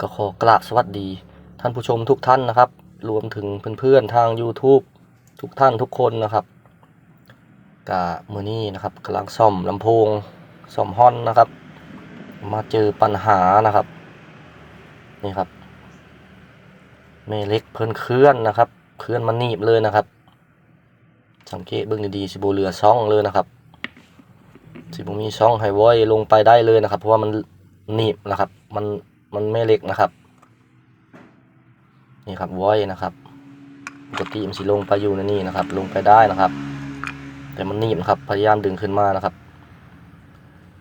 ก็ขอกราบสวัสดี ท่านผู้ชมทุกท่านนะครับ รวมถึงเพื่อนๆทาง YouTube ทุกท่านทุกคนนะครับกะมือนี้นะครับกำลังซ่อมลำโพงซ่อมฮอนนะครับ มาเจอปัญหานะครับ นี่ครับแม่เล็กเพิ่นเคลื่อนนะครับ เคลื่อนมันหนีบเลยนะครับ สังเกตเบิ่งดีๆสิบเรือซ่องเลยนะครับ สิบมีช่องให้ว้อยลงไปได้เลยนะครับ เพราะว่ามันหนีบนะครับ มัน มันไม่เล็กนะครับ นี่ครับว้อยนะครับปกติมันสิลงไปอยู่ในนี่นะครับ ลงไปได้นะครับ แต่มันหนีบนะครับ พยายามดึงขึ้นมานะครับ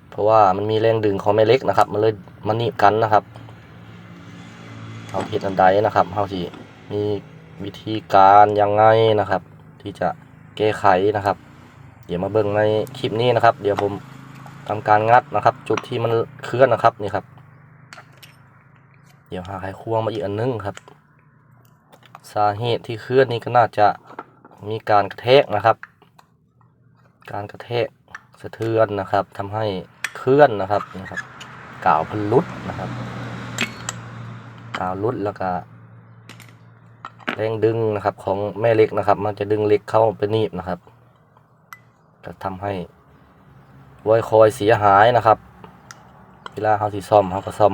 เพราะว่ามันมีแรงดึงของแม่เล็กนะครับ มันเลยมันหนีบกันนะครับเอาเหตุอันใดนะครับเฮาสิมีวิธีการยังไงนะครับ ที่จะแก้ไขนะครับ เดี๋ยวมาเบิ่งในคลิปนี้นะครับ เดี๋ยวผมทำการงัดนะครับ จุดที่มันเคลื่อนนะครับนี่ครับ เดี๋ยวหาไขควงมาอีกอันนึงครับ สาเหตุที่เคลื่อนนี่ก็น่าจะมีการกระแทกนะครับ การกระแทกสะเทือนนะครับทำให้เคลื่อนนะครับนะครับกาวพันลุดนะครับกาวลุดแล้วก็แรงดึงนะครับของแม่เหล็กนะครับ มันจะดึงเหล็กเข้าไปหนีบนะครับจะทำให้วอยคอยเสียหายนะครับ เวลาเขาสิซ่อมเขาก็ซ่อม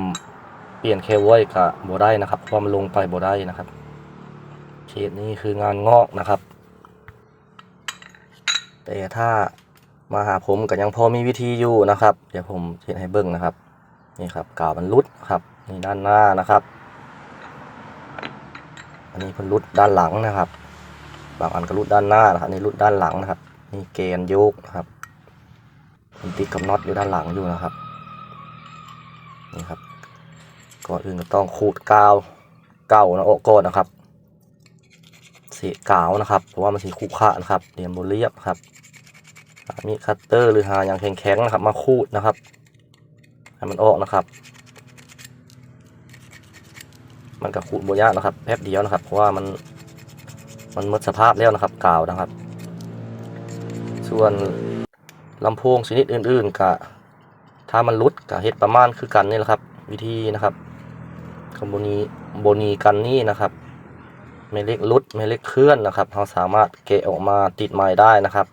ลี่ยนแค่วอยกับโบได้นะครับเพราะมันลงไปโบได้นะครับเคสนี้คืองานงอกนะครับ แต่ถ้ามาหาผมก็ยังพอมีวิธีอยู่นะครับ เดี๋ยวผมเช็ดให้เบิ้งนะครับ นี่ครับกาวมันรุดครับนี่ด้านหน้านะครับ อันนี้เพิ่นรุดด้านหลังนะครับ บางอันก็รุดด้านหน้านะครับนี่รุดด้านหลังนะครับ นี่เกณฑ์โยกนะครับมันติดกับน็อตอยู่ด้านหลังอยู่นะครับนี่ครับ ก่อนอื่นก็ต้องขูดกาวเก่านะโอ้ก่อนนะครับเสียกาวนะครับเพราะว่ามันสีขุขะนะครับเรียมบเรียบครับมีคัตเตอร์หรือหาอย่างแข็งๆนะครับ มาขูดนะครับให้มันออกนะครับ มันก็ขูดบยากนะครับแป๊บเดียวนะครับ เพราะว่ามันมันหมดสภาพแล้วนะครับกาวนะครับ ส่วนลำโพงชนิดอื่นๆก็ถ้ามันรุดกับเฮ็ดประมาณคือกันนี่แหละครับ วิธีนะครับ คอมโบนีโบนีกันนี่นะครับไม่เล็กรุดไม่เล็กเคลื่อนนะครับเราสามารถเกะออกมาติดไม้ได้นะครับ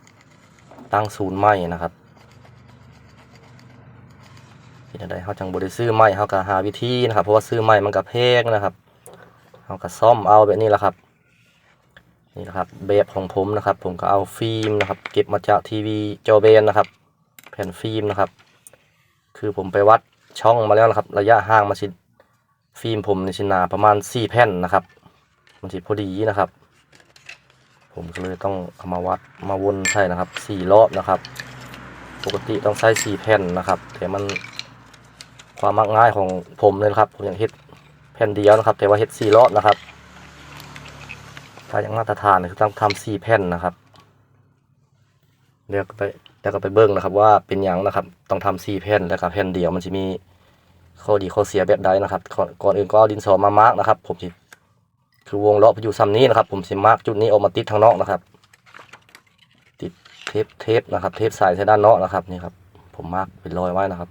ตั้งศูนย์ไม้นะครับที่ใดเขาจังบริซื้อไม้เขาก็หาวิธีนะครับ เพราะว่าซื้อไม้มันก็แพงนะครับเขาก็ซ่อมเอาแบบนี้แหละครับนี่นะครับแบบของผมนะครับ ผมก็เอาฟิล์มนะครับ เก็บมาจากทีวีจอเบนนะครับ แผ่นฟิล์มนะครับ คือผมไปวัดช่องมาแล้วนะครับ ระยะห่างมาชิ ฟิล์มผมในชินาประมาณ4แผ่นนะครับมันสิพอดีนะครับ ผมก็เลยต้องเอามาวัดมาวนใช่นะครับสี่รอบนะครับ ปกติต้องใช้สี่แผ่นนะครับแต่มันความมักง่ายของผมเลยครับ ผมอยากเฮ็ดแผ่นเดียวนะครับ แต่ว่าเฮ็ดสี่รอบนะครับ ถ้าอย่างมาตรฐานคือต้องทำสี่แผ่นนะครับเดี๋ยวก็ไปแล้วก็ไปเบิ้งนะครับว่าเป็นอย่างนะครับ ต้องทำสี่แผ่นแล้วก็แผ่นเดียวมันจะมี ข้อดีข้อเสียแบบใดนะครับ ก่อนอื่นก็ดินสอมามาร์กนะครับ ผมสิคือวงล้ออยู่ซ้ำนี้นะครับ ผมสิมาร์กจุดนี้ออกมาติดทางนอกนะครับ ติดเทปเทปนะครับ เทปสายใช้ด้านนอกนะครับนี่ครับ ผมมาร์กเป็นรอยไว้นะครับ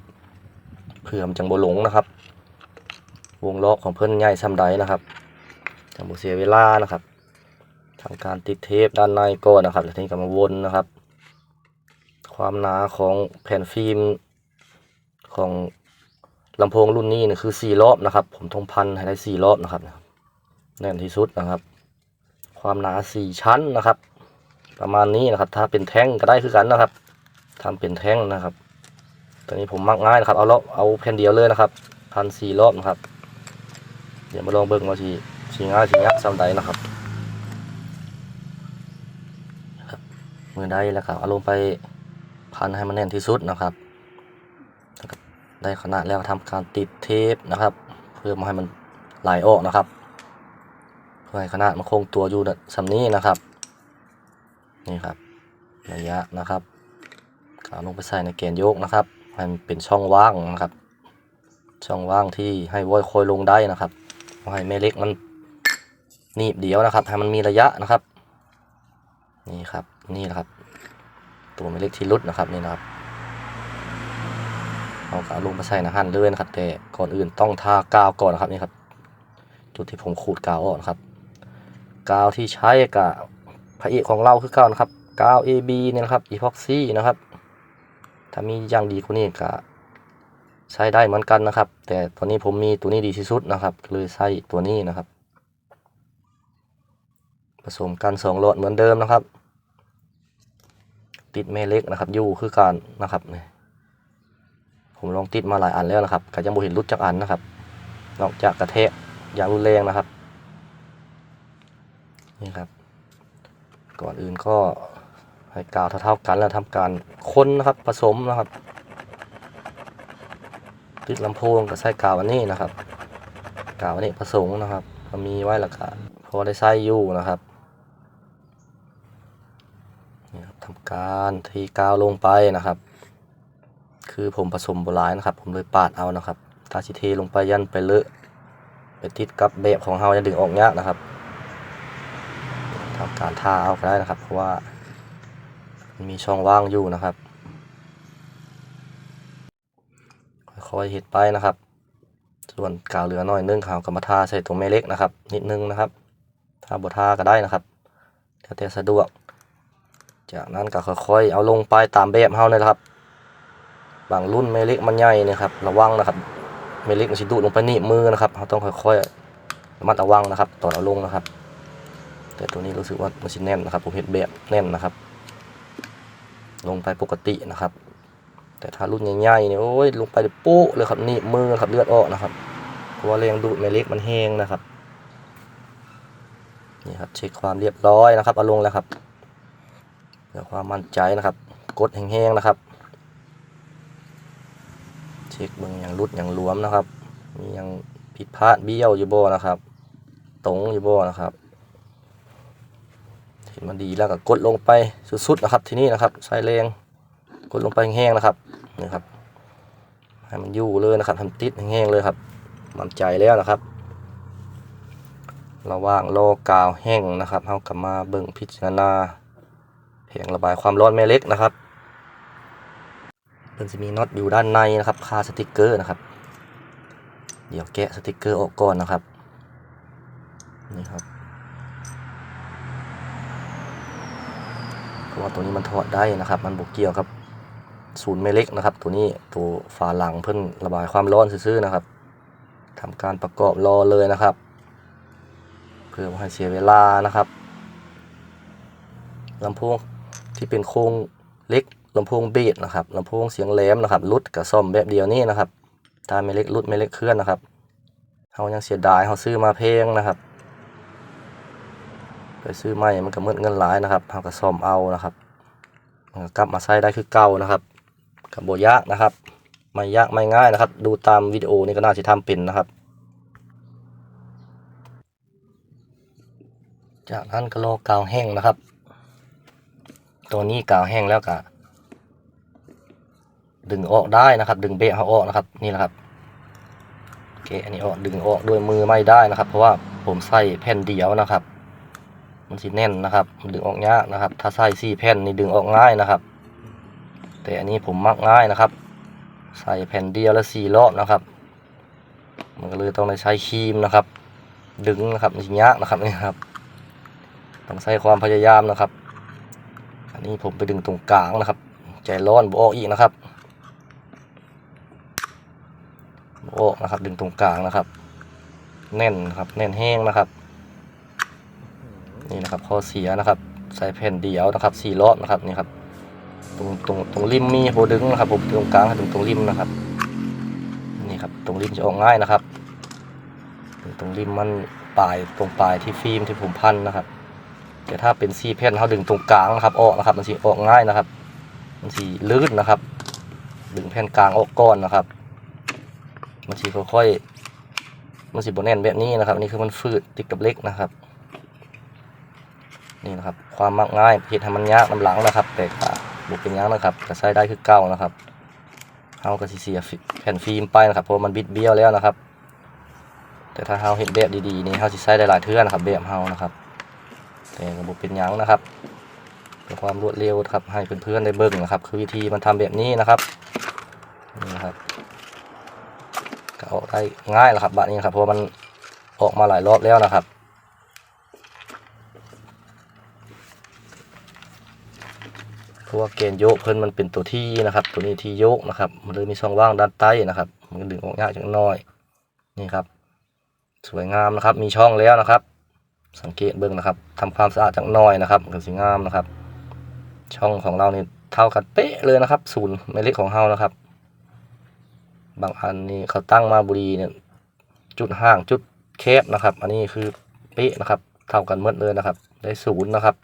เพื่อมจังโบ่หลงนะครับ วงล้อของเพื่อนใหญ่ซ้ำใดนะครับจังโบเสียเวลานะครับทำการติดเทปด้านในก่อนนะครับแล้วทีนี้ก็มาวนนะครับ ความหนาของแผ่นฟิล์มของ ลำโพงรุ่นนี้เนี่ยคือสี่รอบนะครับ ผมทงพันให้ได้สี่รอบนะครับแน่นที่สุดนะครับ ความหนาสี่ชั้นนะครับ ประมาณนี้นะครับ ถ้าเป็นแท่งก็ได้คือกันนะครับทำเป็นแท่งนะครับตอนนี้ผมมักง่ายนะครับ เอารอบเอาแผ่นเดียวเลยนะครับพันสี่รอบนะครับ เดี๋ยวมาลองเบิ่งว่าสีสีง่ายสียักษ์สำใดนะครับมือได้แล้วครับเอาลงไปพันให้มันแน่นที่สุดนะครับ ได้ขนาดแล้วทำการติดเทปนะครับ เพื่อมาให้มันไหลออกนะครับ เพื่อให้ขนาดมันคงตัวอยู่สำนี้นะครับ นี่ครับระยะนะครับเอาลงไปใส่ในเกณฑ์โยกนะครับให้มันเป็นช่องว่างนะครับ ช่องว่างที่ให้วอยคอยลงได้นะครับให้แม่เล็กมันหนีบเดียวนะครับให้มันมีระยะนะครับ นี่ครับนี่นะครับ ตัวแม่เล็กที่รุดนะครับนี่นะครับ เอากาวลงมาใส่ในหั่นเลยนะครับ แต่ก่อนอื่นต้องทากาวก่อนนะครับนี่ครับ จุดที่ผมขูดกาวออกนะครับ กาวที่ใช้กับพระเอกของเราคือก่านะครับ กาว AB เนี่ยนะครับอีพ็อกซี่นะครับ ถ้ามีอย่างดีกว่านี้ก็ใช้ได้เหมือนกันนะครับ แต่ตอนนี้ผมมีตัวนี้ดีที่สุดนะครับเลยใช้ตัวนี้นะครับ ผสมกันสองหลอดเหมือนเดิมนะครับ ติดแม่เหล็กนะครับ อยู่คือการนะครับเนี่ย ผมลองติดมาหลายอันแล้วนะครับก็ยังบ่เห็นรุดจากอันนะครับ นอกจากกระแทกอย่างรุนแรงนะครับ นี่ครับ ก่อนอื่นก็ให้กาวเท่าๆกันแล้วทำการคนนะครับผสมนะครับ ติดลำโพงกับใส่กาวอันนี้นะครับ กาวอันนี้ผสมนะครับมีไว้แล้วก็พอได้ใส่อยู่นะครับนี่ครับทำการทีกาวลงไปนะครับ คือผมผสมโบราณนะครับ ผมเลยปาดเอานะครับ ถ้าชิเทลงไปยันไปเลอะไปติดกับแบบของเราจะดึงออกยากนะครับทำการทาเอาก็ได้นะครับ เพราะว่ามันมีช่องว่างอยู่นะครับค่อยๆเห็ดไปนะครับ ส่วนกาวเหลือน้อยนึ่งขาวก็มาทาใส่ตัวแม่เล็กนะครับ นิดนึงนะครับทาบทาก็ได้นะครับแล้วแต่สะดวก จากนั้นก็ค่อยๆเอาลงไปตามแบบเฮาเลยนะครับ บางรุ่นแม่เล็กมันใหญ่เนะครับระวังนะครับแม่เล็กมันสิดูดลงไปหนีบมือนะครับเราต้องค่อยๆระมัดระวังนะครับตอนเอาลงนะครับ แต่ตัวนี้รู้สึกว่ามันสิแน่นนะครับ ผมเห็นแบบแน่นนะครับ ลงไปปกตินะครับ แต่ถ้ารุ่นใหญ่ๆเนี่ยโอ้ยลงไปเดี๋ยวโป๊เลยครับหนี่มือครับเลือดออกนะครับเพราะว่าแรงดูดแม่เล็กมันแห้งนะครับนี่ครับเช็คความเรียบร้อยนะครับเอาลงแล้วครับเพื่อความมั่นใจนะครับ กดแห้งๆนะครับ ช็คเบิ่งอย่างรุดอย่างหลวมนะครับ มีอย่างผิดพลาดเบี้ยวอยู่บ่นะครับ ตรงอยู่บ่นะครับเห็นมันดีแล้วก็กดลงไปสุดๆนะครับ ที่นี่นะครับใช้แรงกดลงไปแห้งๆนะครับนี่ครับให้มันยู่เลยนะครับทำติดแห้งๆเลยครับมั่นใจแล้วนะครับระหว่างรอกาวแห้งนะครับเรากลับมาเบิ่งพิจารณาเพียงระบายความร้อนแม่เล็กนะครับ เพิ่นจะมีน็อตอยู่ด้านในนะครับคาสติกเกอร์นะครับ เดี๋ยวแกะสติกเกอร์ออกก่อนนะครับนี่ครับเพราะว่าตัวนี้มันถอดได้นะครับ มันบกเกี่ยวกับศูนย์แม่เล็กนะครับ ตัวนี้ตัวฝาหลังเพิ่นระบายความร้อนซื่อๆนะครับทำการประกอบรอเลยนะครับ เพื่อไม่ให้เสียเวลานะครับลำโพงที่เป็นโครงเล็ก ลำโพงเบสนะครับลำโพงเสียงแหลมนะครับรุดกับซ่อมแบบเดียวนี้นะครับถ้าไม่เล็กรุดไม่เล็กเคลื่อนนะครับเขายังเสียดายเขาซื้อมาแพลงนะครับ ไปซื้อใหม่มันก็หมืดเงินหลายนะครับเขาก็ซ่อมเอานะครับกลับมาใช้ได้คือเก่านะครับกับโบยากนะครับไม่ยากไม่ง่ายนะครับ ดูตามวิดีโอนี้ก็น่าจะทำเป็นนะครับ จากนั้นก็รอกาวแห้งนะครับ ตัวนี้กาวแห้งแล้วก็ ดึงออกได้นะครับ ดึงเบะเขาออกนะครับนี่แหละครับโอเคอันนี้ออกดึงออกด้วยมือไม่ได้นะครับ เพราะว่าผมใส่แผ่นเดียวนะครับ มันสิแน่นนะครับมันดึงออกยากนะครับ ถ้าใส่สี่แผ่นนี่ดึงออกง่ายนะครับ แต่อันนี้ผมมักง่ายนะครับ ใส่แผ่นเดียวแล้วสี่รอบนะครับ มันก็เลยต้องใช้ครีมนะครับ ดึงนะครับมันสิยากนะครับนี่ครับ ต้องใช้ความพยายามนะครับ อันนี้ผมไปดึงตรงกลางนะครับ ใจร้อนบออกอีกนะครับบ ออกนะครับ ดึงตรงกลางนะครับ แน่นนะครับ แน่นแห้งนะครับ นี่นะครับข้อเสียนะครับ ใส่แผ่นเดียวนะครับสี่รอบนะครับนี่ครับ ตรงตรงตรงริมมีโบดึงนะครับผมตรงกลางตรงตรงริมนะครับ นี่ครับตรงริมจะออกง่ายนะครับ ตรงริมมันปลายตรงปลายที่ฟิล์มที่ผมพันนะครับแต่ถ้าเป็นซีแผ่นเขาดึงตรงกลางนะครับ ออกนะครับ มันสีออกง่ายนะครับ มันสีลื่นนะครับ ดึงแผ่นกลางออกก่อนนะครับ มันสีค่อยๆมันสีโบแน่นแบบนี้นะครับอันนี่คือมันฟืดติดกับเล็กนะครับ นี่นะครับ ความมักง่ายเห็ดให้มันยากน้ำหลังนะครับ แต่ก็บุกเป็นยังนะครับก็ใช้ได้คือเก่านะครับเฮาก็สิเสียแผ่นฟิล์มไปนะครับเพราะมันบิดเบี้ยวแล้วนะครับ แต่ถ้าเฮาเห็นแบบดีๆนี่เฮาสิใช้ได้หลายเทื่อนะครับแบบเฮานะครับแต่บุเป็นยังนะครับเพื่อความรวดเร็วครับให้เพื่อนๆได้เบิ่งนะครับ คือวิธีมันทำแบบนี้นะครับนี่นะครับ ออกได้ง่ายแล้วครับบัดนี้ครับเพราะมันออกมาหลายรอบแล้วนะครับ เพราะว่าเกณฑ์โยกเพิ่นมันเป็นตัวที่นะครับ ตัวนี้ที่โยกนะครับ มันเลยมีช่องว่างด้านใต้นะครับ มันดึงออกยากจังน้อยนี่ครับ สวยงามนะครับ มีช่องแล้วนะครับ สังเกตเบิ่งนะครับทำความสะอาดจังน้อยนะครับก็สวยงามนะครับ ช่องของเรานี่เท่ากันเป๊ะเลยนะครับศูนย์หมายเลขของเรานะครับ บางอันนี่เขาตั้งมาบุรีเนี่ยจุดห่างจุดแคบนะครับ อันนี้คือเป๊ะนะครับ เท่ากันหมดเลยนะครับ ได้ศูนย์นะครับ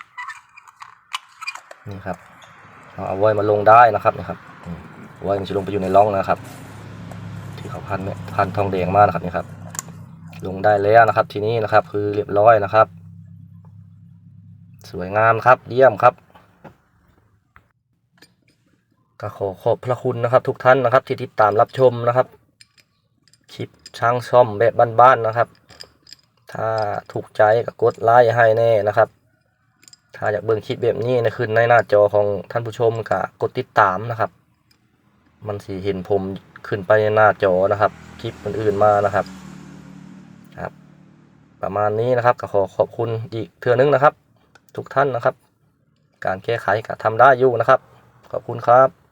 นี่ครับเอาไว้มาลงได้นะครับนี่ครับไว้มันจะลงไปอยู่ในร่องนะครับ ที่เขาพันเนี่ยพันทองแดงมากนะครับนี่ครับ ลงได้แล้วนะครับ ทีนี้นะครับคือเรียบร้อยนะครับ สวยงามครับเยี่ยมครับ ก็ขอขอบพระคุณนะครับ ทุกท่านนะครับ ที่ติดตามรับชมนะครับ คลิปช่างซ่อมแบบบ้านๆนะครับ ถ้าถูกใจก็กดไลค์ให้แน่นะครับ ถ้าอยากเบิ่งคลิปแบบนี้นะขึ้นในหน้าจอของท่านผู้ชมก็กดติดตามนะครับ มันสีเห็นผมขึ้นไปในหน้าจอนะครับ คลิปอื่นๆมานะครับครับ ประมาณนี้นะครับก็ขอขอบคุณอีกเทือนึงนะครับ ทุกท่านนะครับ การแก้ไขก็ทำได้อยู่นะครับขอบคุณครับ